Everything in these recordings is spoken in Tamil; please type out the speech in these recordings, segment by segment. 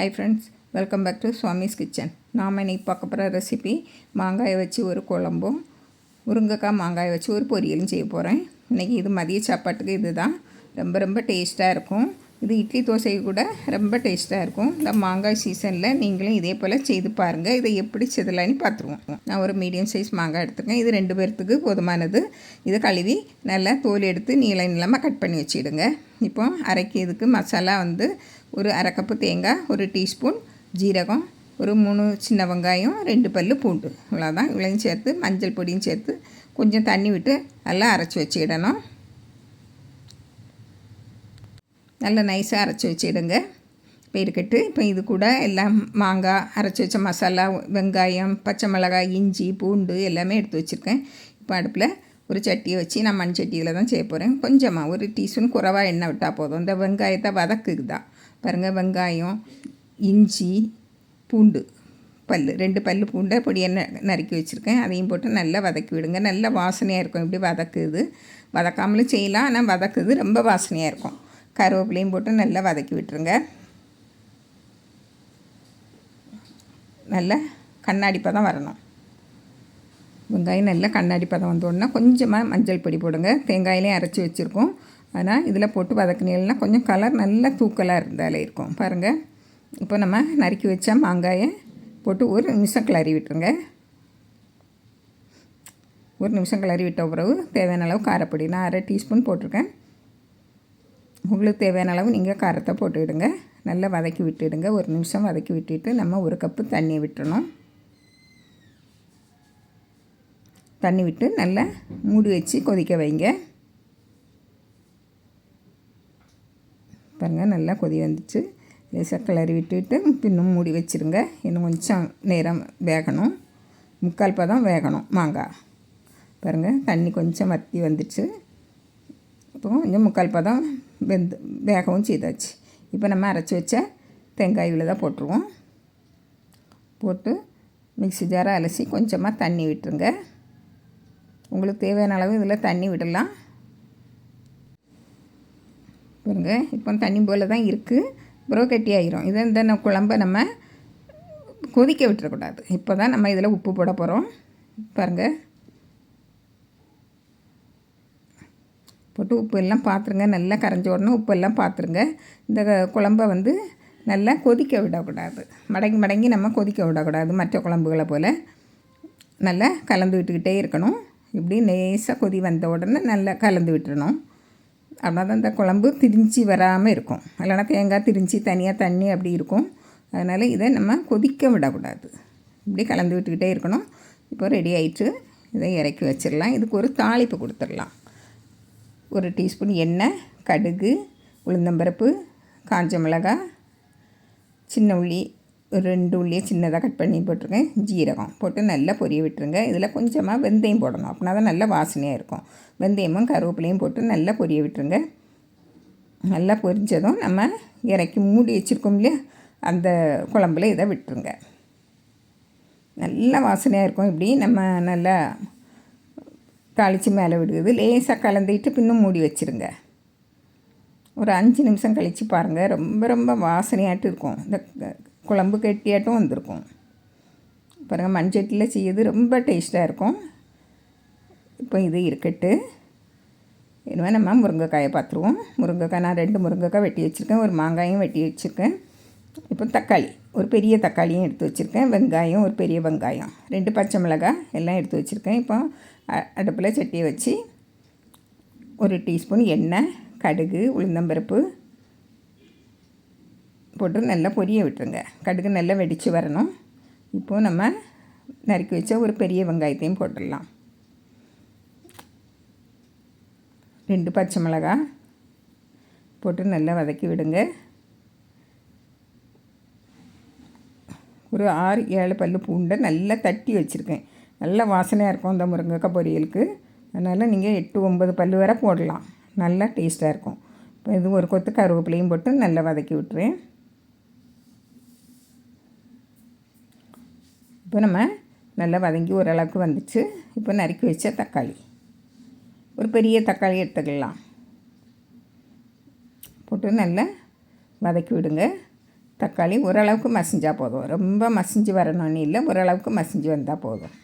Hi friends welcome back to Swami's kitchen நாம் இன்னைக்கு பார்க்க போகிற ரெசிபி மாங்காயை வச்சு ஒரு குழம்பும் முருங்கைக்காய் மாங்காயை வச்சு ஒரு பொரியலும் செய்ய போகிறேன் இன்றைக்கி இது மதிய சாப்பாட்டுக்கு இது தான் ரொம்ப ரொம்ப டேஸ்ட்டாக இருக்கும். இது இட்லி தோசை கூட ரொம்ப டேஸ்ட்டாக இருக்கும். இந்த மாங்காய் சீசனில் நீங்களும் இதே போல் செய்து பாருங்கள் இதை எப்படி செதலான்னு பார்த்துருவோம். நான் ஒரு மீடியம் சைஸ் மாங்காய் எடுத்துருக்கேன் இது ரெண்டு பேர்த்துக்கு போதுமானது. இதை கழுவி நல்லா தோல் எடுத்து நீள நீளமாக கட் பண்ணி வச்சுடுங்க. இப்போ அரைக்கு இதுக்கு மசாலா வந்து ஒரு அரை கப்பு தேங்காய் ஒரு டீஸ்பூன் ஜீரகம் ஒரு மூணு சின்ன வெங்காயம் ரெண்டு பல் பூண்டு. இவ்வளோதான் இவ்வளோயும் சேர்த்து மஞ்சள் பொடியும் சேர்த்து கொஞ்சம் தண்ணி விட்டு நல்லா அரைச்சி வச்சுக்கிடணும். நல்லா நைஸாக அரைச்சி வச்சிடுங்க. இப்போ இருக்கட்டு. இப்போ இது கூட எல்லாம் மாங்காய் அரைச்சி வச்ச மசாலா வெங்காயம் பச்சை மிளகாய் இஞ்சி பூண்டு எல்லாமே எடுத்து வச்சுருக்கேன். இப்போ அடுப்பில் ஒரு சட்டியை வச்சு நான் மண் சட்டியில் தான் செய்ய போகிறேன் கொஞ்சமாக ஒரு டீஸ்பூன் குறவாக எண்ணெய் விட்டால் போதும். இந்த வெங்காயத்தை வதக்குதான் பாருங்கள் வெங்காயம் இஞ்சி பூண்டு பல் ரெண்டு பல் பூண்டை பொடியை நறுக்கி வச்சுருக்கேன். அதையும் போட்டு நல்லா வதக்கி விடுங்க. நல்லா வாசனையாக இருக்கும். இப்படி வதக்குது. வதக்காமலும் செய்யலாம். ஆனால் வதக்குது ரொம்ப வாசனையாக இருக்கும். கருவேப்பிலையும் போட்டு நல்லா வதக்கி விட்டுருங்க. நல்லா கண்ணாடி பதம் வரணும். வெங்காயம் நல்லா கண்ணாடி பதம் வந்தோடனே கொஞ்சமாக மஞ்சள் பொடி போடுங்க. தேங்காயிலையும் அரைச்சி வச்சுருக்கோம். ஆனால் இதில் போட்டு வதக்கினீங்கன்னா கொஞ்சம் கலர் நல்லா தூக்கலாக இருந்தாலே இருக்கும். பாருங்கள் இப்போ நம்ம நறுக்கி வச்ச மாங்காயை போட்டு ஒரு நிமிஷம் கிளறி விட்டுருங்க. ஒரு நிமிஷம் கிளறி விட்ட பிறகு தேவையான அளவு காரப்பொடி நான் அரை டீஸ்பூன் போட்டிருக்கேன். உங்களுக்கு தேவையான அளவு நீங்கள் காரத்தை போட்டுவிடுங்க நல்லா வதக்கி விட்டுடுங்க. ஒரு நிமிஷம் வதக்கி விட்டுட்டு நம்ம ஒரு கப்பு தண்ணி விட்டுறணும். தண்ணி விட்டு நல்லா மூடி வச்சு கொதிக்க வைங்க. பாருங்கள் நல்லா கொதி வந்துச்சு. லேசாக கிளறி விட்டுட்டு பின்னும் மூடி வச்சுருங்க. இன்னும் கொஞ்சம் நேரம் வேகணும். முக்கால் பதம் வேகணும். மாங்காய் பாருங்கள் தண்ணி கொஞ்சம் வத்தி வந்துச்சு. இப்போ கொஞ்சம் முக்கால் பதம் வெந்து வேகவும் செய்தாச்சு. இப்போ நம்ம அரைச்சி வச்ச தேங்காய் இவ்வளோ தான் போட்டுருவோம். போட்டு மிக்சி ஜாரை அலசி கொஞ்சமாக தண்ணி விட்டுருங்க. உங்களுக்கு தேவையான அளவு இதில் தண்ணி விடலாம். பாருங்க. இப்போ தண்ணி போல் தான் இருக்குது அப்புறம் கட்டி ஆகிரும் இதை இந்த குழம்ப நம்ம கொதிக்க விட்டுறக்கூடாது. இப்போ தான் நம்ம இதில் உப்பு போட போகிறோம் பாருங்கள் போட்டு உப்பு எல்லாம் பார்த்துருங்க நல்லா கரைஞ்ச உடனே உப்பு எல்லாம் பார்த்துருங்க இந்த குழம்ப வந்து நல்லா கொதிக்க விடக்கூடாது. மடங்கி மடங்கி நம்ம கொதிக்க விடக்கூடாது. மற்ற குழம்புகளை போல். நல்லா கலந்து விட்டுக்கிட்டே இருக்கணும். இப்படி நேசாக கொதி வந்த உடனே நல்லா கலந்து விட்டுறணும். அதனால் தான் இந்த குழம்பு திரிஞ்சி வராமல் இருக்கும். இல்லைனா தேங்காய் திரிஞ்சி தனியாக தண்ணி அப்படி இருக்கும். அதனால் இதை நம்ம கொதிக்க விடக்கூடாது. இப்படி கலந்து விட்டுக்கிட்டே இருக்கணும். இப்போ ரெடி ஆயிட்டு இதை இறக்கி வச்சிடலாம். இதுக்கு ஒரு தாளிப்பு கொடுத்துடலாம். ஒரு டீஸ்பூன் எண்ணெய் கடுகு உளுந்தம்பருப்பு காஞ்ச மிளகாய் சின்ன உள்ளி ஒரு ரெண்டு உள்ளியை சின்னதாக கட் பண்ணி போட்டிருக்கேன். ஜீரகம் போட்டு நல்லா பொரிய விட்டுருங்க. இதில் கொஞ்சமாக வெந்தயம் போடணும். அப்படின்னா தான் நல்லா வாசனையாக இருக்கும். வெந்தயமும் கருவேப்பிலையும் போட்டு நல்லா பொரிய விட்டுருங்க. நல்லா பொரிஞ்சதும் நம்ம இறக்கி மூடி வச்சுருக்கோம் இல்லையா? அந்த குழம்புல இதை விட்டுருங்க. நல்லா வாசனையாக இருக்கும். இப்படி நம்ம நல்லா தாளித்து மேலே விடுவது லேசாக கலந்துக்கிட்டு பின்னும் மூடி வச்சுருங்க. ஒரு அஞ்சு நிமிஷம் கழித்து பாருங்கள் ரொம்ப ரொம்ப வாசனையாட்டு இருக்கும். இந்த குழம்பு கெட்டியாட்டும் வந்திருக்கும். பாருங்கள் மண்சட்டியில் செய்யுது ரொம்ப டேஸ்ட்டாக இருக்கும். இப்போ இது இருக்கட்டு. இனிமேல் நம்ம முருங்கைக்காயை பார்த்துருவோம் முருங்கைக்காய் நான் ரெண்டு முருங்கைக்காய் வெட்டி வச்சுருக்கேன். ஒரு மாங்காயும் வெட்டி வச்சுருக்கேன். இப்போ தக்காளி ஒரு பெரிய தக்காளியும் எடுத்து வச்சுருக்கேன். வெங்காயம் ஒரு பெரிய வெங்காயம். ரெண்டு பச்சை மிளகாய் எல்லாம் எடுத்து வச்சுருக்கேன். இப்போ அடுப்பில் சட்டியை வச்சு ஒரு டீஸ்பூன் எண்ணெய் கடுகு உளுந்தம்பருப்பு போட்டு நல்லா பொரிய விட்டுருங்க. கடுகு நல்லா வெடித்து வரணும். இப்போது நம்ம நறுக்கி வச்ச ஒரு பெரிய வெங்காயத்தையும் போட்டுடலாம். ரெண்டு பச்சை மிளகா போட்டு நல்லா வதக்கி விடுங்க. ஒரு ஆறு ஏழு பல் பூண்டை நல்லா தட்டி வச்சுருக்கேன். நல்ல வாசனையாக இருக்கும் இந்த முருங்கைக்காய் பொரியலுக்கு. அதனால் நீங்கள் எட்டு ஒம்பது பல் வரை போடலாம். நல்லா டேஸ்ட்டாக இருக்கும். இப்போ இது ஒரு கொத்து கருவேப்பிலையும் போட்டு நல்லா வதக்கி விட்டுறேன். இப்போ நம்ம நல்லா வதங்கி ஓரளவுக்கு வந்துச்சு. இப்போ நறுக்கி வச்ச தக்காளி. ஒரு பெரிய தக்காளி எடுத்துக்கலாம். போட்டு நல்லா வதக்கி விடுங்க. தக்காளி ஓரளவுக்கு மசிஞ்சால் போதும். ரொம்ப மசிஞ்சு வரணும்னு இல்லை ஓரளவுக்கு மசிஞ்சு வந்தால் போதும்.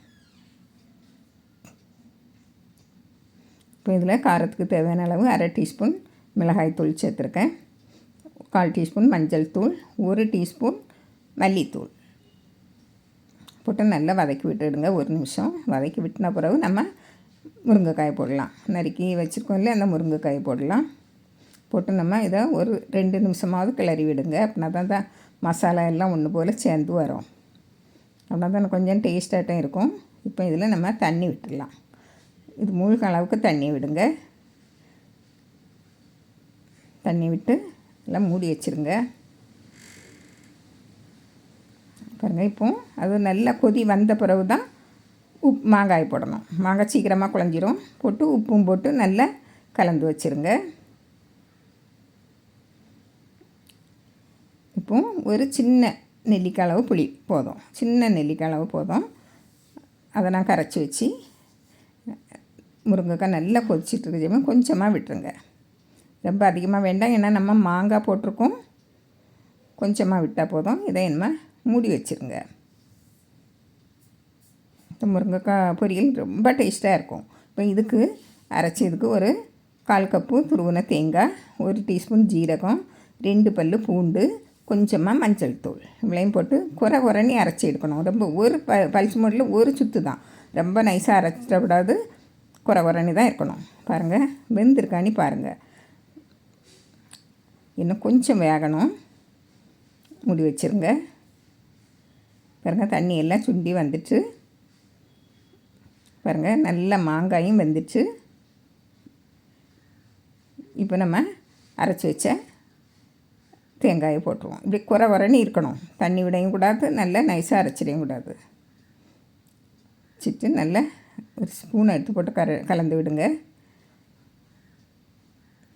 இப்போ இதில் காரத்துக்கு தேவையான அளவு அரை டீஸ்பூன் மிளகாய் தூள் சேர்த்துருக்கேன். கால் டீஸ்பூன் மஞ்சள் தூள் ஒரு டீஸ்பூன் மல்லித்தூள். போட்டு நல்லா வதக்கி விட்டுடுங்க ஒரு நிமிஷம். வதக்கி விட்டின பிறகு நம்ம முருங்கைக்காய் போடலாம். நறுக்கி வச்சுருக்கோம் அந்த முருங்கைக்காய் போடலாம். போட்டு நம்ம இதை ஒரு ரெண்டு நிமிஷமாவது கிளறி விடுங்க. அப்படின்னா தான் தான் மசாலா எல்லாம் ஒன்று போல் சேர்ந்து வரும். அப்படின்னா தான் கொஞ்சம் டேஸ்ட்டாகட்டும் இருக்கும். இப்போ இதில் நம்ம தண்ணி விட்டுடலாம். இது மூழ்க அளவுக்கு தண்ணி விடுங்க. தண்ணி விட்டு எல்லாம் மூடி வச்சுருங்க. பாருங்கள் இப்போ அது நல்லா கொதி வந்த பிறகு தான் உப் மாங்காய் போடணும். மாங்காய் சீக்கிரமாக குழஞ்சிரும். போட்டு உப்பும் போட்டு நல்லா கலந்து வச்சுருங்க. இப்போ ஒரு சின்ன நெல்லிக்காய் அளவு புளி போதும். சின்ன நெல்லிக்காய் அளவு போதும். அதை நான் கரைச்சி வச்சு முருங்கைக்காய் நல்லா கொதிச்சிட்டு இருக்க கொஞ்சமாக விட்டுருங்க. ரொம்ப அதிகமாக வேண்டாம். ஏன்னா நம்ம மாங்காய் போட்டிருக்கோம். கொஞ்சமாக விட்டால் போதும். இதை என்ன மூடி வச்சுருங்க. இந்த முருங்கைக்காய் பொரியல் ரொம்ப டேஸ்ட்டாக இருக்கும். இப்போ இதுக்கு அரைச்சி இதுக்கு ஒரு கால் கப்பு துருவன தேங்காய் ஒரு டீஸ்பூன் ஜீரகம் ரெண்டு பல் பூண்டு கொஞ்சமாக மஞ்சள் தூள். இவ்வளையும் போட்டு குறை குறைனி அரைச்சி எடுக்கணும். ரொம்ப ஒரு ப பல்ஸ் மோட்டில் ஒரு சுற்று தான். ரொம்ப நைஸாக அரைச்சிடக்கூடாது குறை குறைனி தான் இருக்கணும். பாருங்கள் வெந்திருக்கானி பாருங்கள் இன்னும் கொஞ்சம் வேகணும். மூடி வச்சுருங்க. பாருங்கள் தண்ணி எல்லாம் சுண்டி வந்துட்டு பாருங்கள் நல்ல மாங்காயும் வெந்துச்சு. இப்போ நம்ம அரைச்சி வச்ச தேங்காயை போட்டுருவோம். இப்படி குறை வரன்னு இருக்கணும். தண்ணி விடையும் கூடாது நல்லா நைஸாக அரைச்சிடையும் கூடாது. வச்சுட்டு நல்லா ஒரு ஸ்பூன் எடுத்து போட்டு கர கலந்து விடுங்க.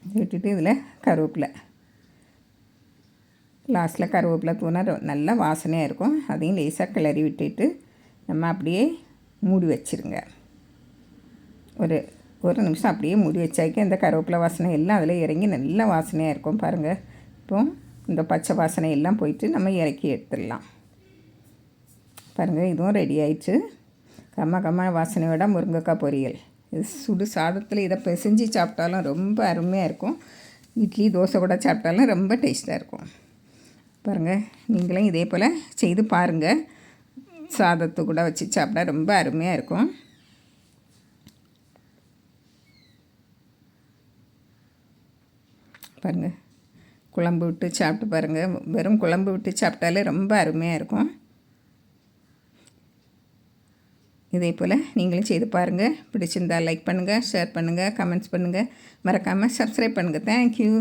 விட்டுட்டு இதில் கருவேப்பிலை. லாஸ்ட்டில் கருவேப்பிலை தூணா நல்லா வாசனையாக இருக்கும். அதையும் லேசாக கிளறி விட்டுட்டு நம்ம அப்படியே மூடி வச்சுருங்க. ஒரு ஒரு நிமிஷம் அப்படியே மூடி வச்சாக்கி அந்த கருவேப்பிலை வாசனை எல்லாம் அதில் இறங்கி நல்ல வாசனையாக இருக்கும் பாருங்கள் இப்போ இந்த பச்சை வாசனை எல்லாம் போயிட்டு நம்ம இறக்கி எடுத்துடலாம். பாருங்கள் இதுவும் ரெடி ஆயிடுச்சு. கம்ம கம்ம வாசனையோட முருங்கைக்காய் பொரியல். இது சுடு சாதத்தில் இதை பிசைஞ்சு சாப்பிட்டாலும் ரொம்ப அருமையாக இருக்கும். இட்லி தோசை கூட சாப்பிட்டாலும் ரொம்ப டேஸ்ட்டாக இருக்கும். பாருங்கள் நீங்களும் இதே போல் செய்து பாருங்கள் சாதத்தை கூட வச்சு சாப்பிட்டா ரொம்ப அருமையாக இருக்கும். பாருங்கள் குழம்பு விட்டு சாப்பிட்டு பாருங்கள் வெறும் குழம்பு விட்டு சாப்பிட்டாலே ரொம்ப அருமையாக இருக்கும். இதே போல் நீங்களும் செய்து பாருங்கள் பிடிச்சிருந்தால் லைக் பண்ணுங்கள் ஷேர் பண்ணுங்கள் கமெண்ட்ஸ் பண்ணுங்கள் மறக்காமல் சப்ஸ்கிரைப் பண்ணுங்கள் தேங்க்யூ